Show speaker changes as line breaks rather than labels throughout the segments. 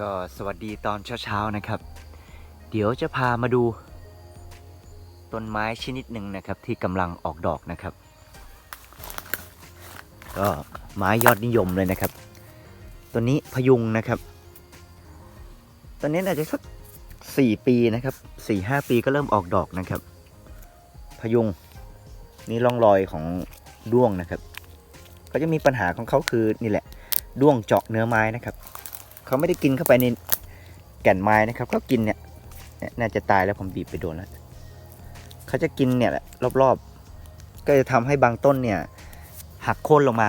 ก็สวัสดีตอนเช้าๆนะครับ เดี๋ยวจะพามาดู ต้นไม้ชนิดหนึ่งนะครับที่กำลังออกดอกนะครับ ก็ไม้ยอดนิยมเลยนะครับต้นนี้พยุงนะครับต้นนี้อาจจะสักสี่ปีนะครับสี่ห้าปีก็เริ่มออกดอกนะครับ พยุงนี่ร่องรอยของด้วงนะครับ ก็จะมีปัญหาของเขาคือนี่แหละด้วงเจาะเนื้อไม้นะครับ เขาไม่ได้กินเข้าไปในแก่นไม้นะครับเขากินเนี่ยน่าจะตายแล้วผมบีบไปโดนแล้วเขาจะกินเนี่ยแหละรอบๆ ก็จะทำให้บางต้นเนี่ยหักโค่นลงมา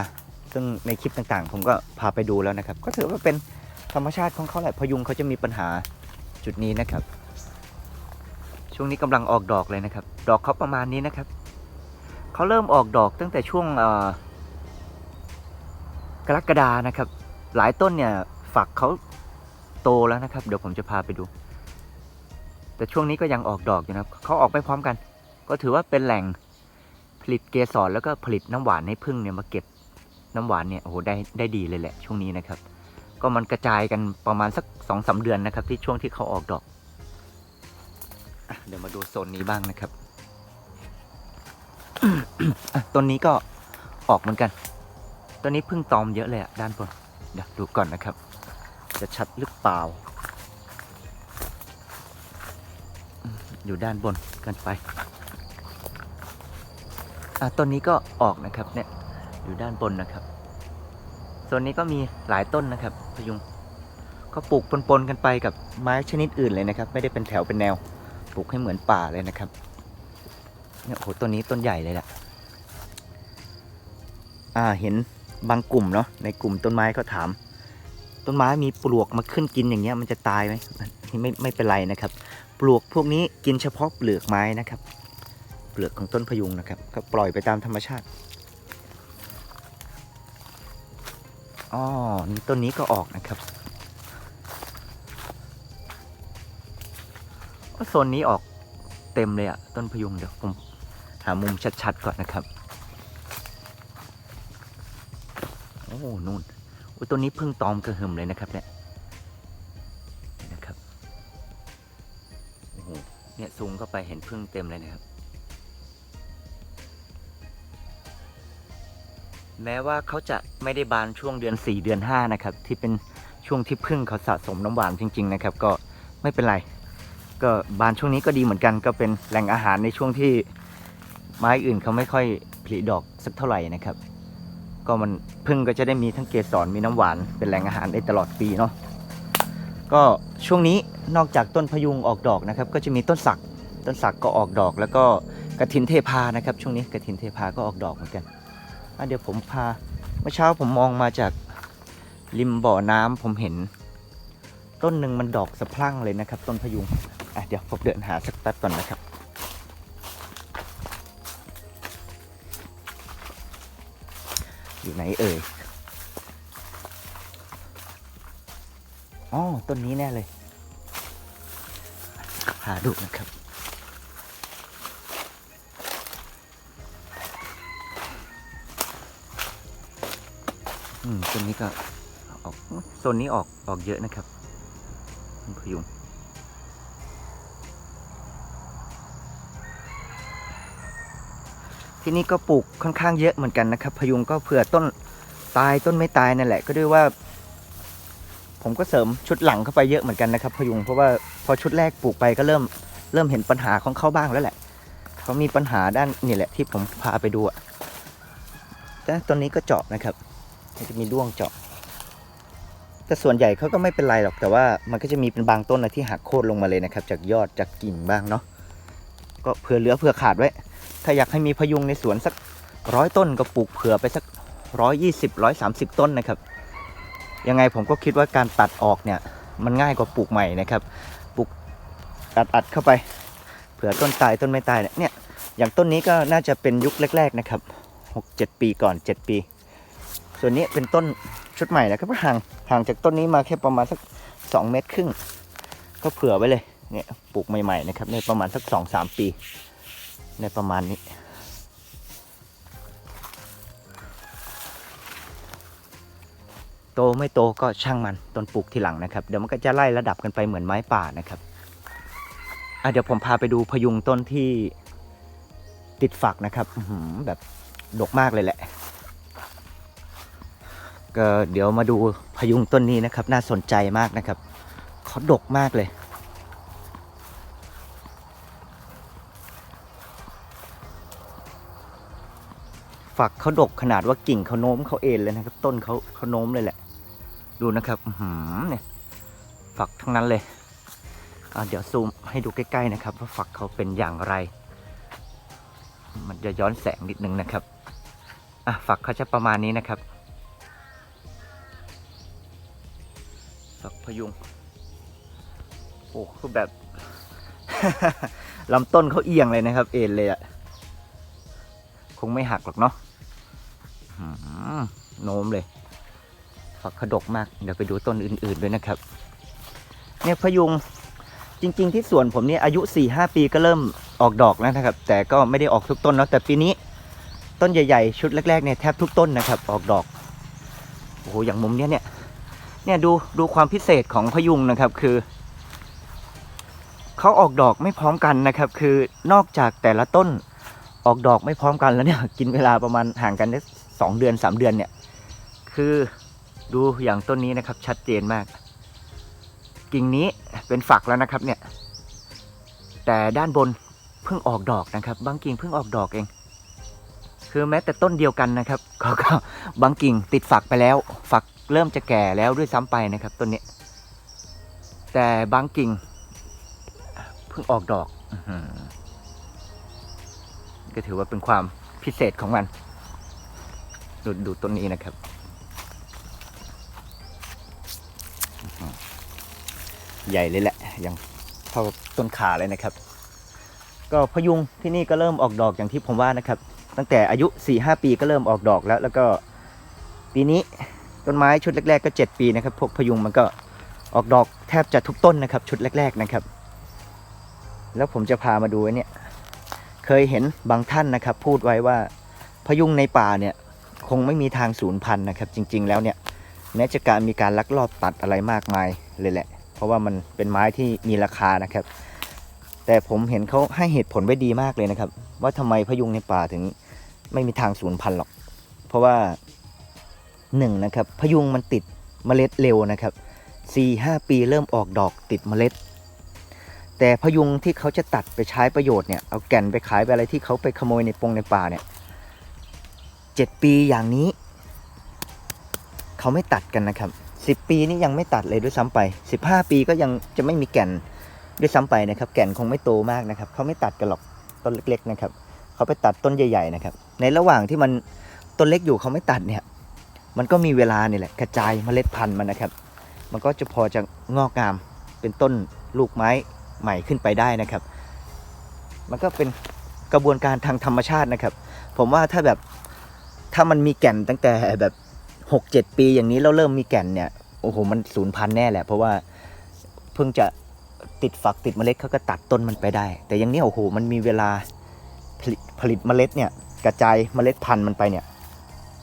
ซึ่งในคลิปต่างๆ ผมก็พาไปดูแล้วนะครับ ก็ถือว่าเป็นธรรมชาติของเขาแหละพยุงเขาจะมีปัญหาจุดนี้นะครับ ช่วงนี้กำลังออกดอกเลยนะครับ ดอกเขาประมาณนี้นะครับเขาเริ่มออกดอกตั้งแต่ช่วงกรกฎานะครับ หลายต้นเนี่ย ฝักเขาโตแล้วนะครับ เดี๋ยวผมจะพาไปดู แต่ช่วงนี้ก็ยังออกดอกอยู่นะครับเขาออกไปพร้อมกัน ก็ถือว่าเป็นแหล่งผลิตเกสรแล้วก็ผลิตน้ำหวานให้พึ่งเนี่ยมาเก็บน้ำหวานเนี่ยโอ้โหได้ได้ดีเลยแหละ ช่วงนี้นะครับ ก็มันกระจายกันประมาณสักสองสาเดือนนะครับ ที่ช่วงที่เขาออกดอกเดี๋ยวมาดูโซนนี้บ้างนะครับต้นนี้ก็ออกเหมือนกัน ต้นนี้พึ่งตอมเยอะเลยอะด้านบนเดี๋ยวดูก่อนนะครับ จะชัดหรือเปล่า อยู่ด้านบนกันไปอะต้นนี้ก็ออกนะครับเนี่ยอยู่ด้านบนนะครับส่วนนี้ก็มีหลายต้นนะครับพยุงก็ปลูกปนๆกันไปกับไม้ชนิดอื่นเลยนะครับ ไม่ได้เป็นแถวเป็นแนวปลูกให้เหมือนป่าเลยนะครับเนี่ยโอ้โหต้นนี้ต้นใหญ่เลยแหละอ่าเห็นบางกลุ่มเนาะในกลุ่มต้นไม้ก็ถาม ต้นไม้มีปลวกมาขึ้นกินอย่างเงี้ยมันจะตายไหมนี่ไม่ไม่เป็นไรนะครับ ปลวกพวกนี้กินเฉพาะเปลือกไม้นะครับ เปลือกของต้นพยุงนะครับ ก็ปล่อยไปตามธรรมชาติอ๋อนี่ต้นนี้ก็ออกนะครับโซนนี้ออกเต็มเลยอะต้นพยุงเดี๋ยวผมหามุมชัดๆก่อนนะครับ โอ้นู่น อ้ยตัวนี้พึ่งตอมกระหึ่มเลยนะครับเนี่ยนี่นะครับโอ้โหเนี่ยซูมเข้าไปเห็นพึ่งเต็มเลยนะครับ แม้ว่าเขาจะไม่ได้บานช่วงเดือน 4 เดือน 5 นะครับ ที่เป็นช่วงที่พึ่งเขาสะสมน้ำหวานจริง ๆ นะครับ ก็ไม่เป็นไร ก็บานช่วงนี้ก็ดีเหมือนกัน ก็เป็นแหล่งอาหารในช่วงที่ไม้อื่นเขาไม่ค่อยผลิดอกสักเท่าไหร่นะครับ ก็มันพึ่งก็จะได้มีทั้งเกสรมีน้ำหวานเป็นแหล่งอาหารได้ตลอดปีเนาะก็ช่วงนี้นอกจากต้นพยุงออกดอกนะครับ ก็จะมีต้นสักต้นสักก็ออกดอก แล้วก็กระถินเทพานะครับ ช่วงนี้กระถินเทพาก็ออกดอกเหมือนกันเดี๋ยวผมพาเมื่อเช้าผมมองมาจากริมบ่อน้ำผมเห็น ต้นหนึ่งมันดอกสะพรั่งเลยนะครับ ต้นพยุงเดี๋ยวผมเดินหาสักแป๊บก่อนนะครับ อยู่ไหนเอ่ยอ๋อต้นนี้แน่เลย หาดูนะครับ อืมต้นนี้ก็ออกโซนนี้ออกออกเยอะนะครับพยุง ที่นี่ก็ปลูกค่อนข้างเยอะเหมือนกันนะครับ พยุงก็เผื่อต้นตายต้นไม่ตายนั่นแหละ ก็ด้วยว่า ผมก็เสริมชุดหลังเข้าไปเยอะเหมือนกันนะครับ พยุงเพราะว่าพอชุดแรกปลูกไปก็เริ่มเริ่มเห็นปัญหาของเขาบ้างแล้วแหละเขามีปัญหาด้านนี่แหละที่ผมพาไปดูอะแต่ต้นนี้ก็เจาะนะครับมันจะมีด้วงเจาะ แต่ส่วนใหญ่เขาก็ไม่เป็นไรหรอก แต่ว่ามันก็จะมีเป็นบางต้นนะที่หักโค่นลงมาเลยนะครับ จากยอดจากกิ่งบ้างเนาะ ก็เผื่อเหลือเผื่อขาดไว้ ถ้าอยากให้มีพยุงในสวนสักร้อยต้นก็ปลูกเผื่อไปสักร้อยยี่สิบร้อยสามสิบต้นนะครับ ยังไงผมก็คิดว่าการตัดออกเนี่ยมันง่ายกว่าปลูกใหม่นะครับ ปลูกตัดอัดเข้าไป เผื่อต้นตายต้นไม่ตายเนี่ยเนี่ย อย่างต้นนี้ก็น่าจะเป็นยุคแรก ๆนะครับหกเจ็ดปีก่อนเจ็ดปี ส่วนนี้เป็นต้นชุดใหม่นะครับก็ห่างห่างจากต้นนี้มาแค่ประมาณสักสองเมตรครึ่ง ก็เผื่อไว้เลย เนี่ยปลูกใหม่ๆนะครับในประมาณสักสองสามปี ในประมาณนี้ โตไม่โตก็ช่างมันต้นปลูกทีหลังนะครับ เดี๋ยวมันก็จะไล่ระดับกันไปเหมือนไม้ป่านะครับอะเดี๋ยวผมพาไปดูพยุงต้นที่ติดฝักนะครับแบบดกมากเลยแหละ ก็เดี๋ยวมาดูพยุงต้นนี้นะครับ น่าสนใจมากนะครับเขาดกมากเลย ฝักเขาดกขนาดว่ากิ่งเขาโน้มเขาเอ็นเลยนะครับ ต้นเขาเขาโน้มเลยแหละ ดูนะครับหือเนี่ยฝักทั้งนั้นเลยเดี๋ยวซูมให้ดูใกล้ๆนะครับ ว่าฝักเขาเป็นอย่างไร มันจะย้อนแสงนิดนึงนะครับอะฝักเขาจะประมาณนี้นะครับฝักพยุงโอ้คือแบบลำต้นเขาเอียงเลยนะครับ เอ็นเลยอะคงไม่หักหรอกเนาะ โน้มเลย ฝักขดกมาก เดี๋ยวไปดูต้นอื่น ๆด้วยนะครับ เนี่ยพยุงจริง ๆ ที่สวนผมเนี่ยอายุ4-5ปีก็เริ่มออกดอกแล้วนะครับ แต่ก็ไม่ได้ออกทุกต้นเนาะแต่ปีนี้ต้นใหญ่ๆ ชุดแรกๆเนี่ยแทบทุกต้นนะครับ ออกดอกโอ้โหอย่างมุมเนี้ยเนี่ยเนี่ยดูดูความพิเศษของพยุงนะครับคือเขาออกดอกไม่พร้อมกันนะครับ คือนอกจากแต่ละต้นออกดอกไม่พร้อมกันแล้วเนี่ย กินเวลาประมาณห่างกันได้ สองเดือนสามเดือนเนี่ย คือดูอย่างต้นนี้นะครับ ชัดเจนมาก กิ่งนี้เป็นฝักแล้วนะครับเนี่ย แต่ด้านบนเพิ่งออกดอกนะครับ บางกิ่งเพิ่งออกดอกเอง คือแม้แต่ต้นเดียวกันนะครับก็ก็บางกิ่งติดฝักไปแล้ว ฝักเริ่มจะแก่แล้วด้วยซ้ำไปนะครับต้นนี้ แต่บางกิ่งเพิ่งออกดอกก็ถือว่าเป็นความพิเศษของมัน ดูดูต้นนี้นะครับ ใหญ่เลยแหละยังเท่าต้นขาเลยนะครับ ก็พยุงที่นี่ก็เริ่มออกดอกอย่างที่ผมว่านะครับ ตั้งแต่อายุ4-5ปีก็เริ่มออกดอกแล้ว แล้วก็ปีนี้ต้นไม้ชุดแรก ๆ ก็ 7 ปีนะครับ พวกพยุงมันก็ออกดอกแทบจะทุกต้นนะครับ ชุดแรก ๆนะครับ แล้วผมจะพามาดูเนี่ย เคยเห็นบางท่านนะครับ พูดไว้ว่าพยุงในป่าเนี่ย คงไม่มีทางสูญพันธุ์นะครับ จริง ๆ แล้วเนี่ยแม้จะการมีการลักลอบตัดอะไรมากมายเลยแหละ เพราะว่ามันเป็นไม้ที่มีราคานะครับ แต่ผมเห็นเขาให้เหตุผลไว้ดีมากเลยนะครับ ว่าทำไมพยุงในป่าถึงไม่มีทางสูญพันธุ์หรอก เพราะว่าหนึ่งนะครับพยุงมันติดเมล็ดเร็วนะครับสี่ห้าปีเริ่มออกดอกติดเมล็ด แต่พยุงที่เขาจะตัดไปใช้ประโยชน์เนี่ยเอาแก่นไปขายไปอะไรที่เขาไปขโมยในปงในป่าเนี่ย เจ็ดปีอย่างนี้ เขาไม่ตัดกันนะครับสิบปีนี่ยังไม่ตัดเลยด้วยซ้ำไปสิบห้าปีก็ยังจะไม่มีแก่นด้วยซ้ำไปนะครับ แก่นคงไม่โตมากนะครับ เขาไม่ตัดกันหรอกต้นเล็ก ๆ นะครับ เขาไปตัดต้นใหญ่ ๆ นะครับ ในระหว่างที่มันต้นเล็กอยู่เขาไม่ตัดเนี่ย มันก็มีเวลานี่แหละกระจายเมล็ดพันธุ์มันนะครับ มันก็จะพอจะงอกงามเป็นต้นลูกไม้ใหม่ขึ้นไปได้นะครับ มันก็เป็นกระบวนการทางธรรมชาตินะครับ ผมว่าถ้าแบบ ถ้ามันมีแก่นตั้งแต่แบบหกเจ็ดปีอย่างนี้แล้วเริ่มมีแก่นเนี่ยโอ้โหมันสูญพันธุ์แน่แหละ เพราะว่าเพิ่งจะติดฝักติดเมล็ดเขาก็ตัดต้นมันไปได้ แต่อย่างนี้โอ้โหมันมีเวลาผลิตผลิตเมล็ดเนี่ยกระจายเมล็ดพันธุ์มันไปเนี่ย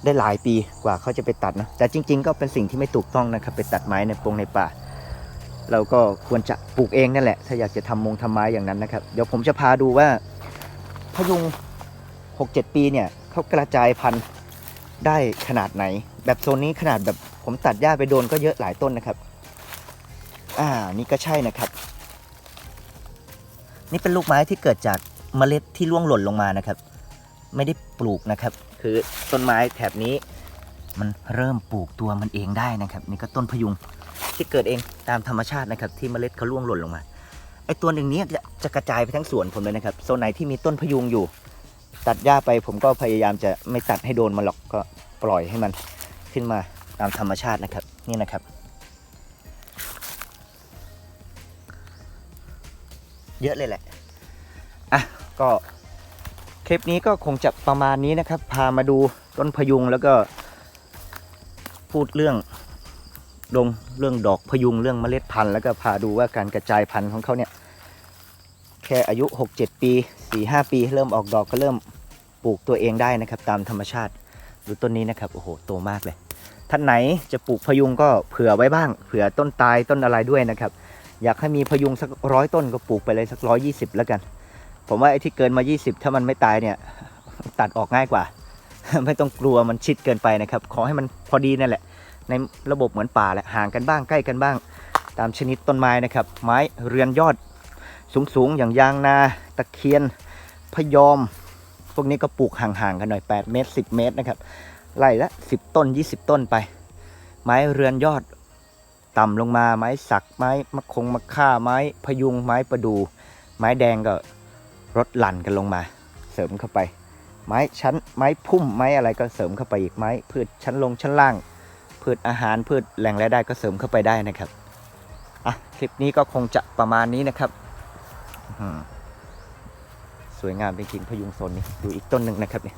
ได้หลายปีกว่าเขาจะไปตัดนะแต่จริง ๆ ก็เป็นสิ่งที่ไม่ถูกต้องนะครับไปตัดไม้ในปงในป่า เราก็ควรจะปลูกเองนั่นแหละ ถ้าอยากจะทำมงทำไม้อย่างนั้นนะครับ เดี๋ยวผมจะพาดูว่าพยุง 6-7 ปีเนี่ยเขากระจายพันธุ์ ได้ขนาดไหน แบบโซนนี้ขนาดแบบผมตัดหญ้าไปโดนก็เยอะหลายต้นนะครับ อ่านี่ก็ใช่นะครับ นี่เป็นลูกไม้ที่เกิดจากเมล็ดที่ร่วงหล่นลงมานะครับ ไม่ได้ปลูกนะครับ คือต้นไม้แถบนี้ มันเริ่มปลูกตัวมันเองได้นะครับ นี่ก็ต้นพยุงที่เกิดเองตามธรรมชาตินะครับ ที่เมล็ดเขาร่วงหล่นลงมาไอตัวหนึ่งนี้จะจะกระจายไปทั้งสวนผมเลยนะครับโซนไหนที่มีต้นพยุงอยู่ ตัดหญ้าไปผมก็พยายามจะไม่ตัดให้โดนมันหรอกก็ปล่อยให้มันขึ้นมาตามธรรมชาตินะครับ นี่นะครับ เยอะเลยแหละอะก็คลิปนี้ก็คงจะประมาณนี้นะครับ พามาดูต้นพยุงแล้วก็ พูดเรื่องลงเรื่องดอกพยุงเรื่องเมล็ดพันธุ์แล้วก็พาดูว่าการกระจายพันธุ์ของเขาเนี่ยแค่อายุ 6-7 ปี 4-5 ปี เริ่มออกดอกก็เริ่ม ปลูกตัวเองได้นะครับ ตามธรรมชาติดูต้นนี้นะครับโอ้โหโตมากเลย ท่านไหนจะปลูกพยุงก็เผื่อไว้บ้าง เผื่อต้นตายต้นอะไรด้วยนะครับ อยากให้มีพยุงสักร้อยต้นก็ปลูกไปเลยสักร้อยี่สิบแล้วกัน ผมว่าไอ้ที่เกินมา 20 ถ้ามันไม่ตายเนี่ยตัดออกง่ายกว่า ไม่ต้องกลัวมันชิดเกินไปนะครับ ขอให้มันพอดีนั่นแหละ ในระบบเหมือนป่าแหละห่างกันบ้างใกล้กันบ้าง ตามชนิดต้นไม้นะครับ ไม้เรือนยอดสูงๆอย่างยางนาตะเคียนพยอม พวกนี้ก็ปลูกห่างๆกันหน่อย 8 เมตร 10 เมตรนะครับไล่ละ 10 ต้น 20 ต้นไป ไม้เรือนยอดต่ำลงมาไม้สักไม้มะคงมะค่าไม้พยุงไม้ประดู ไม้แดงก็รดหลั่นกันลงมา เสริมเข้าไป ไม้ชั้นไม้พุ่มไม้อะไรก็เสริมเข้าไปอีกไม้พืชชั้นลงชั้นล่าง พืชอาหารพืชแหล่งรายได้ก็เสริมเข้าไปได้นะครับอะคลิปนี้ก็คงจะประมาณนี้นะครับ อื้อหือส วยงามจริงๆพยุงโซนนี้ดูอีกต้นหนึ่งนะครับเนี่ย